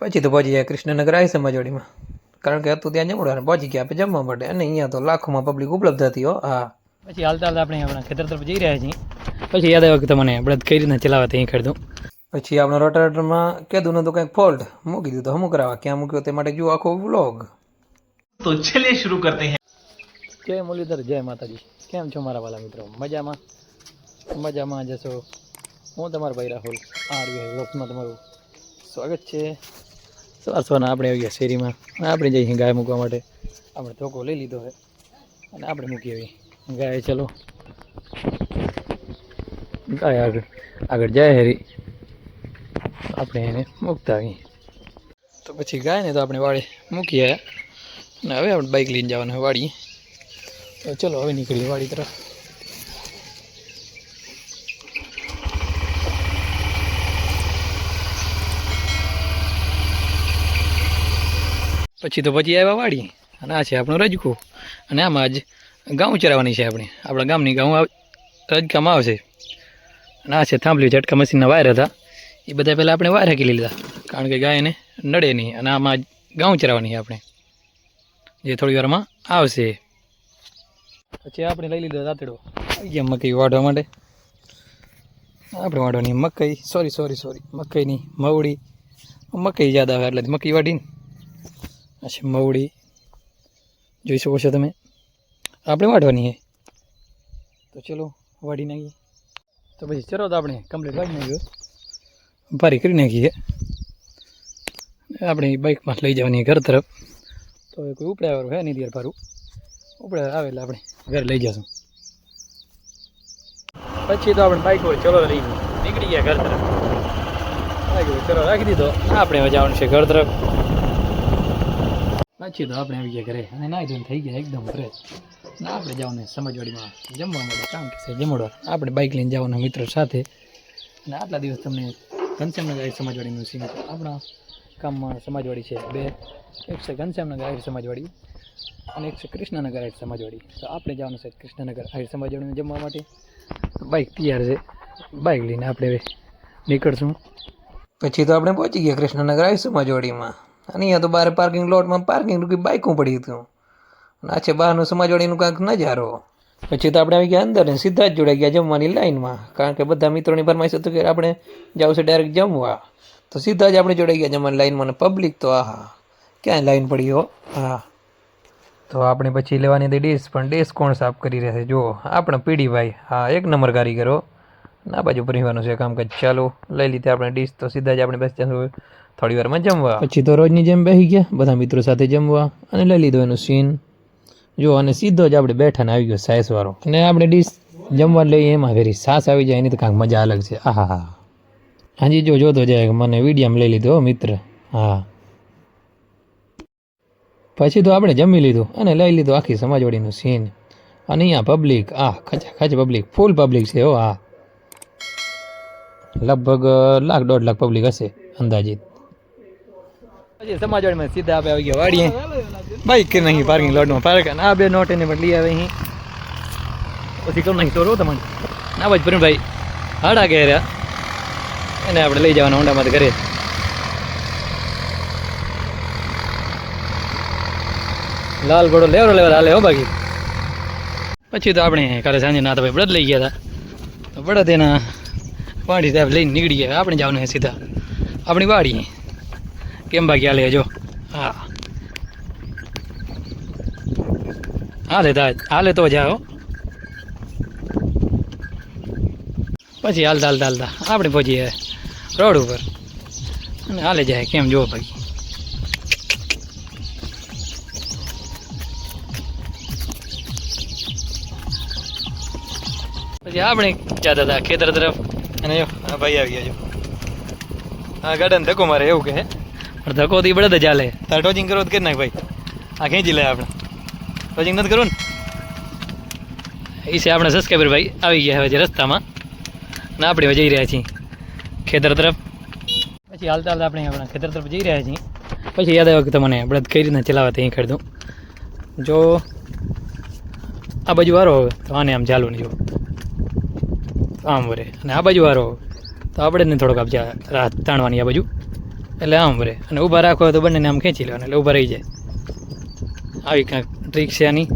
પછી તો પહોંચી જાય કૃષ્ણનગર આવી સમાજવાડીમાં. કારણ કે હતું ત્યાં જમવાનું પહોંચી ગયા આપણે જમવા માટે. અને અહીંયા તો લાખોમાં પબ્લિક ઉપલબ્ધ હતી હો. હા. પછી હાલતા હાલતા આપણે આપણા ખેતર તરફ જઈ રહ્યા છીએ. પછી યાદ આવ્યો કે તમને આપણે કઈ રીતના ચલાવતા અહીં ખરીદું પછી આપણે રોટાવેટરમાં કીધું નતું કંઈક ફોલ્ટ મૂકી દીધું હમું કરાવવા? ક્યાં મૂક્યો તે માટે જુઓ આખો વ્લોગ તો ચલે શરૂ કરતે હૈ. જય મુરલીધર જય માતાજી. કેમ છો મારા વાલા મિત્રો? મજામાં? મજામાં જશો હું તમારો ભાઈ રાહુલ આરબીઆઈ વ્લોગ્સમાં તમારું સ્વાગત છે. સવાર સવારના આપણે આવી ગયા શેરીમાં. અને આપણે જઈએ ગાય મૂકવા માટે. આપણે ધોકો લઈ લીધો છે. અને આપણે મૂકી આવી ગાય, ચલો. ગાય આગળ આગળ જાય હેરી. આપણે એને મૂકતા આવી તો પછી ગાય ને તો આપણે વાળે મૂકી આવ્યા અને હવે આપણે બાઇક લઈને જવાનું વાડીએ. તો ચલો, હવે નીકળીએ વાડી તરફ. પછી તો પછી આવ્યા વાડી. અને આ છે આપણું રજકું અને આમાં જ ગાઉં ચરાવવાની છે આપણે. આપણા ગામની ગાઉં રજકામાં આવશે. અને આ છે થાંભલી ઝટકા મશીનના વાયર હતા. એ બધા પહેલાં આપણે વાયર હાકી લીધા. કારણ કે ગાયને નડે નહીં. અને આમાં ગાઉં ચરાવવાની છે આપણે. જે થોડી વારમાં આવશે. પછી આપણે લઈ લીધો રાતડો આવી ગયા મકઈ વાઢવા માટે. આપણે વાઢવાની મકઈ. સોરી સોરી સોરી મકઈની મવડી. મકઈ યાદ આવે એટલે મકઈ વાઢીને. અચ્છા મવડી જોઈ શકો છો તમે. આપણે વાઢવાની છે. તો ચલો, વાઢી નાખીએ. તો પછી ચલો તો આપણે કમ્પ્લીટ વાઢી નાખ્યો ભારી કરી નાખીએ આપણે બાઇકમાં લઈ જવાની ઘર તરફ. તો કોઈ ઉપડાવાળું હે નહીં ત્યાર ભારું. ઉપડે આવે એટલે આપણે ઘરે લઈ જશું. પછી તો આપણે બાઇક હોય ચલો લઈ નીકળી ગયા ઘર તરફ. લાગ્યું ચલો રાખી દીધો. આપણે જવાનું છે ઘર તરફ. પછી તો આપણે આવી ગયા ઘરે. અને ના જોઈને થઈ ગયા એકદમ ફ્રેશ ના, આપણે જવાનું સમાજવાડીમાં. જમવા માટે કામ કે છે જમવા આપણે બાઇક લઈને જવાના મિત્રો સાથે. અને આટલા દિવસ તમને ઘનશ્યામનગર આહિર સમાજવાડીનું સીન આપણા ગામમાં સમાજવાડી છે બે. એક છે ઘનશ્યામનગર આહિર સમાજવાડી અને એક છે કૃષ્ણનગર આહિર સમાજવાડી. તો આપણે જવાનું છે કૃષ્ણનગર આહિર સમાજવાડીને જમવા માટે. બાઇક તૈયાર છે. બાઇક લઈને આપણે નીકળશું. પછી તો આપણે પહોંચી ગયા કૃષ્ણનગર આહિર સમાજવાડીમાં. અને અહીંયા તો બહાર પાર્કિંગ લોટમાં પાર્કિંગ રૂકી બાઇકું પડી હતું. અને આ છે બહારનું સમાજવાળીનું કાંઈક નજારો. પછી તો આપણે આવી ગયા અંદર ને સીધા જ જોડાઈ ગયા જમવાની લાઈનમાં કારણ કે બધા મિત્રોની ફરમાઈશ હતું કે આપણે જવું છે ડાયરેક્ટ જમવા. તો સીધા જ આપણે જોડાઈ ગયા જમવાની લાઈનમાં અને પબ્લિક તો આહા. ક્યાંય લાઈન પડી હો? હા તો આપણે પછી લેવાની હતી ડીશ પણ ડીશ કોણ સાફ કરી રહ્યા છે? જુઓ, આપણે પીડીભાઈ. હા, એક નંબર કારીગરો ના બાજુ પરિવારનું છે કામકાજ ચાલો. લઈ લીધી આપણે ડીશ તો સીધા જ આપણે બેસી જશું થોડી વારમાં જમવા. પછી તો રોજની જેમ બેસી ગયા, બધા મિત્રો સાથે જમવા અને લઈ લીધો એનું સીન. જો, અને સીધો જ આપણે બેઠા ને આવી ગયો સાયસ વાળો અને આપણે ડીશ જમવા લઈએ એમાં ફેરી સાસ આવી જાય, એની તો કાંઈક મજા અલગ છે. આ હા. હાજી, જો જોતો જાય મને વિડીયામાં લઈ લીધો મિત્ર. હા. પછી તો આપણે જમી લીધું અને લઈ લીધું આખી સમાજવાડીનું સીન. અને અહીંયા પબ્લિક આ ખચા ખચ પબ્લિક ફૂલ પબ્લિક છે હો આ લગભગ લાખ દોઢ લાખ પબ્લિક હશે, અંદાજિત. સમાજવાડીમાં સીધા આપણે આવી ગયા વાડીએ. બાઈક કે નહીં પાર્કિંગ લોટમાં પાર્ક. આ બે નોટ એને લઈ આવે અહીં. પછી કમ નહીં તો રો તમને. ના ભાઈ પ્રેમભાઈ હાડા ગયા એને આપણે લઈ જવાના હોન્ડામાંથી ઘરે. લાલ ઘોડો લેવરો લેવર હાલે હો બાકી. પછી તો આપણે કાલે સાંજે ના ભાઈ બળદ લઈ ગયા હતા. બળદ એના પાણી સાહેબ, લઈને નીકળી ગયા આપણે જવાનું સીધા. આપણી વાડી કેમ ભાગી હાલે જો? હા. હાલે તા હાલે તો જાઓ પછી હાલતા હાલતા હાલતા આપણે પહોંચીએ રોડ ઉપર. અને હાલે જાય. કેમ જુઓ ભાઈ. પછી આપણે જતા હતા ખેતર તરફ. અને જો આ ભાઈ આવી ગયા જો. આ ગાર્ડન ધક્કો મારે એવું કહે પણ ધક્કો થી બળદ જ ચાલે તારે ટોચિંગ કરો તો કરી નાખ ભાઈ. આ ખેંચી લે આપણે. ટોચિંગ નથી કરવું ને? એ છે આપણે સબસ્ક્રાઈબર ભાઈ આવી ગયા હવે જે રસ્તામાં. ને આપણે હવે જઈ રહ્યા છીએ ખેતર તરફ. પછી હાલતા હાલતા આપણે આપણા ખેતર તરફ જઈ રહ્યા છીએ. પછી યાદ આવ્યો કે તમને બળદ કઈ રીતના ચલાવે ત્યાં ખેડતું. જો આ બાજુ વારો હવે તો આને આમ ચાલુ નહીં જો આમ વરે. અને આ બાજુ વારો. તો આપણે ને થોડોક આપજે રાત તાણવાની આ બાજુ. એટલે આમ ભરે અને ઊભા રાખો તો બંનેને આમ ખેંચી લેવાના. એટલે ઊભા રહી જાય. આવી કાંઈક ટ્રીક છે આની.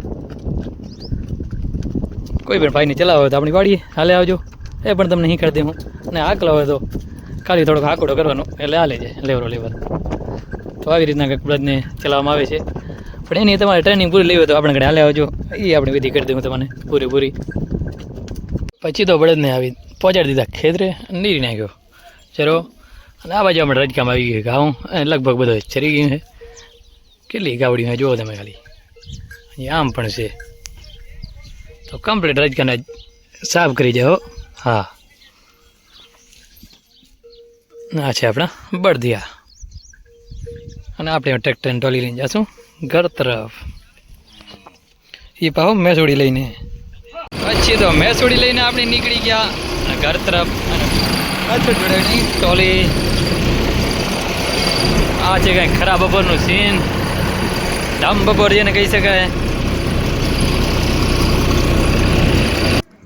કોઈ પણ ભાઈને ચલાવો તો આપણી વાડીએ હાલે આવજો. એ પણ તમને શીખવાડી દે હું. અને આકલો હોય તો ખાલી થોડોક આકડો કરવાનો. એટલે હાલે જાય. લેવરો લેવર. તો આવી રીતના કંઈક બળદને ચલાવવામાં આવે છે. પણ એની તમારે ટ્રેનિંગ પૂરી લેવી હોય તો આપણે ઘરે હાલે આવજો. એ આપણે વિધિ કરી દઉં તમને પૂરેપૂરી. પછી તો બળદને આવી પહોંચાડી દીધા ખેતરે નીરી નાખ્યો. ચરો, અને આ બાજુ આપણે રજકામ આવી ગયું ઘાઉં અને લગભગ બધો ચરી ગયું છે. કેટલી ગાવડી હોય, જુઓ તમે ખાલી. અહીંયા આમ પણ છે. તો કમ્પ્લીટ રજકાને સાફ કરી જાઓ હા. આ છે આપણા બળદિયા. અને આપણે ટ્રેક્ટરને ટોલી લઈને જશું. ઘર તરફ. એ પાહો મેસોડી લઈને. પછી તો મેસોડી લઈને આપણે નીકળી ગયા ઘર તરફ ટોલી. આ છે કંઈ ખરાબ બપોરનું સીન ધામ બપોર જેને કહી શકાય.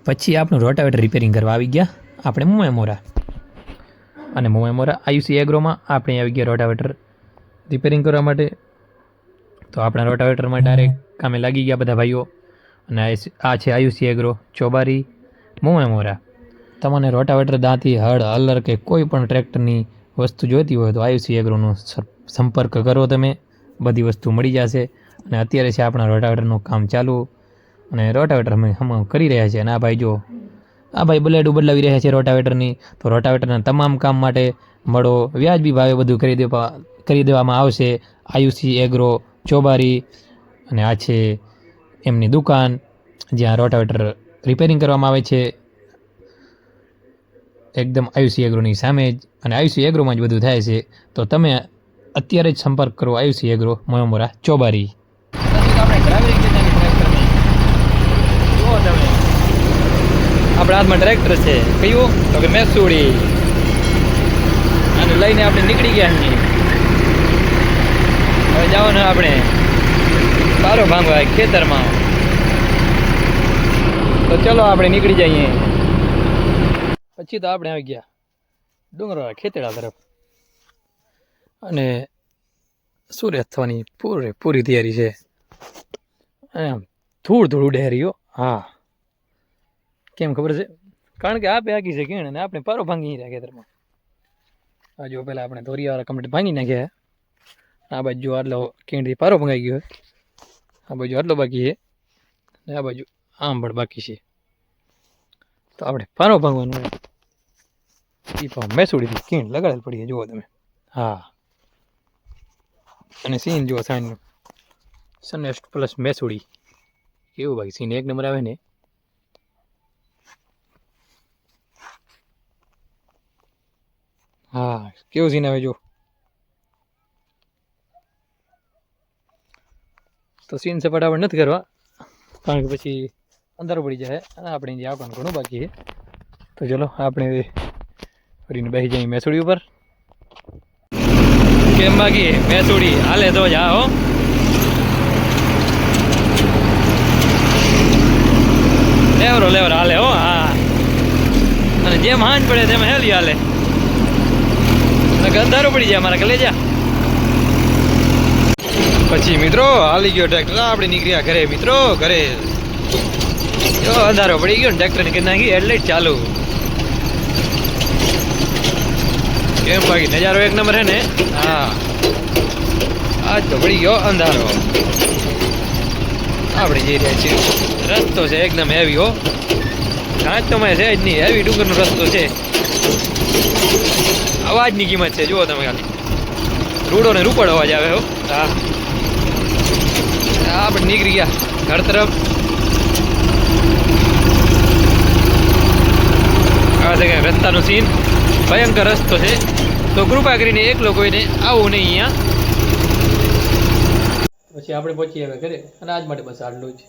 પછી આપણું રોટાવેટર રિપેરિંગ કરવા આવી ગયા. આપણે મુંબઈ મોરા. અને મુંબઈ મોરા આયુસી એગ્રોમાં આપણે આવી ગયા રોટાવેટર રિપેરિંગ કરવા માટે. તો આપણા રોટાવેટરમાં ડાયરેક્ટ કામે લાગી ગયા બધા ભાઈઓ. અને આ છે- આ છે આયુસી એગ્રો. ચોબારી મુંબઈ મોરા તમને રોટાવેટર, દાંતી, હળ, હલર કે કોઈ પણ ટ્રેક્ટરની વસ્તુ જોઈતી હોય તો આયુસી એગ્રોનો સંપર્ક કરો તમે. બધી વસ્તુ મળી જશે. અને અત્યારે છે આપણા રોટાવેટરનું કામ ચાલુ. અને રોટાવેટર અમે હમ કરી રહ્યા છીએ. અને આ ભાઈ જો આ ભાઈ બ્લેડો બદલાવી રહ્યા છે રોટાવેટરની. તો રોટાવેટરના તમામ કામ માટે મળો. વ્યાજબી ભાવે બધું કરી દેવા કરી દેવામાં આવશે. આયુસી એગ્રો, ચોબારી. અને આ છે એમની દુકાન, જ્યાં રોટાવેટર રિપેરિંગ કરવામાં આવે છે. એકદમ આયુસી એગ્રોની સામે જ અને આયુસી એગ્રોમાં જ બધું થાય છે. તો તમે અત્યારે જ સંપર્ક કરો આયુસી એગ્રો, મોયમોરા ચોબારી. આપણા હાથમાં ટ્રેક્ટર છે. કયું? તો કે મેસુડી. અને લઈને આપણે નીકળી ગયા છીએ. હવે જવાનું આપણે. પારો ભાંગવા ખેતરમાં. તો ચલો આપણે નીકળી જઈએ. પછી તો આપણે આવી ગયા ડુંગરવાળા ખેતડા તરફ. અને સૂર્ય થવાની પૂરે પૂરી તૈયારી છે. એમ ધૂળ ધૂળ રહ્યો. હા. કેમ ખબર છે? કારણ કે આપે આખી છે કીણ અને આપણે પારો ભાંગી રહ્યા ખેતરમાં. આ જો પહેલાં આપણે ધોરિયાવાળા કમ્પ્લીટ ભાંગી નાખ્યા. આ બાજુ આટલો કીણથી પારો ભંગાઈ ગયો. આ બાજુ આટલો બાકી છે. ને આ બાજુ પણ બાકી છે. તો આપણે પાનો ભાંગવાનું એ પણ મેસુડીથી કીણ લગાડેલ પડી જુઓ તમે. હા. અને સીન જુઓ સાઈનનું સનેસ્ટ પ્લસ મેસુડી. કેવું બાકી? સીન એક નંબર આવે ને. હા, કેવું સીન આવે જો તો સીન છે ફટાફટ નથી કરવા, કારણ કે પછી અંધારો પડી જાય અને આપણે જે આવવાનું ઘણું બાકી છે. તો ચલો, આપણે ફરીને બેસી જઈએ મેસુડી ઉપર. કેમ બાકી? મેસુડી, હાલે તો જા, હો લેવરો લેવરો, હાલે હો, હા અને જેમ હાંજ પડે તેમ હેલી હાલે. અંધારું પડી જાય મારા કલેજા પછી મિત્રો હાલી ગયો ટ્રેક્ટર આપણે નીકળ્યા ઘરે. મિત્રો, ઘરે. અંધારો પડી ગયો ને ટ્રેક્ટર નીકળી નાખી જ ચાલુ. કેમ બાકી? નજારો એક નંબર હે ને? હા. આજ તો પડી ગયો અંધારો. આપણે જઈ રહ્યા છીએ. રસ્તો છે એકદમ હેવી હો. કાંચ તો મેં છે જ નહીં. હેવી ડુંગરનો રસ્તો છે. અવાજની કિંમત છે. જુઓ તમે ખાલી. રૂડો ને રૂપડ અવાજ આવે હો. હા. આપણે નીકળી ગયા ઘર તરફ આ રસ્તાનો સીન ભયંકર રસ્તો છે તો કૃપા કરીને એક કોઈને આવું નહીં અહીંયા પછી આપણે પહોંચી હવે ઘરે. અને આજ માટે બસ આટલું જ.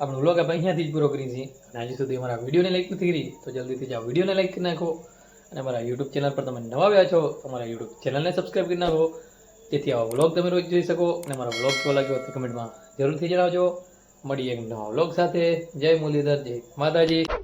આપણો વ્લોગ આપણે અહીંયાથી જ પૂરો કરી છીએ. અને હજી સુધી અમારા વિડીયોને લાઈક નથી કરી, તો જલ્દીથી જાઓ વિડીયોને લાઈક કરી નાખો. અને અમારા યુટ્યુબ ચેનલ પર તમે નવા આવ્યા છો અમારા યુટ્યુબ ચેનલને સબસ્ક્રાઈબ કરી નાખો. જેથી આવા વ્લોગ તમે રોજ જોઈ શકો અને મારા વ્લોગ કેવો લાગ્યો કમેન્ટમાં જરૂરથી જણાવજો. મળીએ એક નવા વ્લોગ સાથે. જય મુરલીધર, જય માતાજી.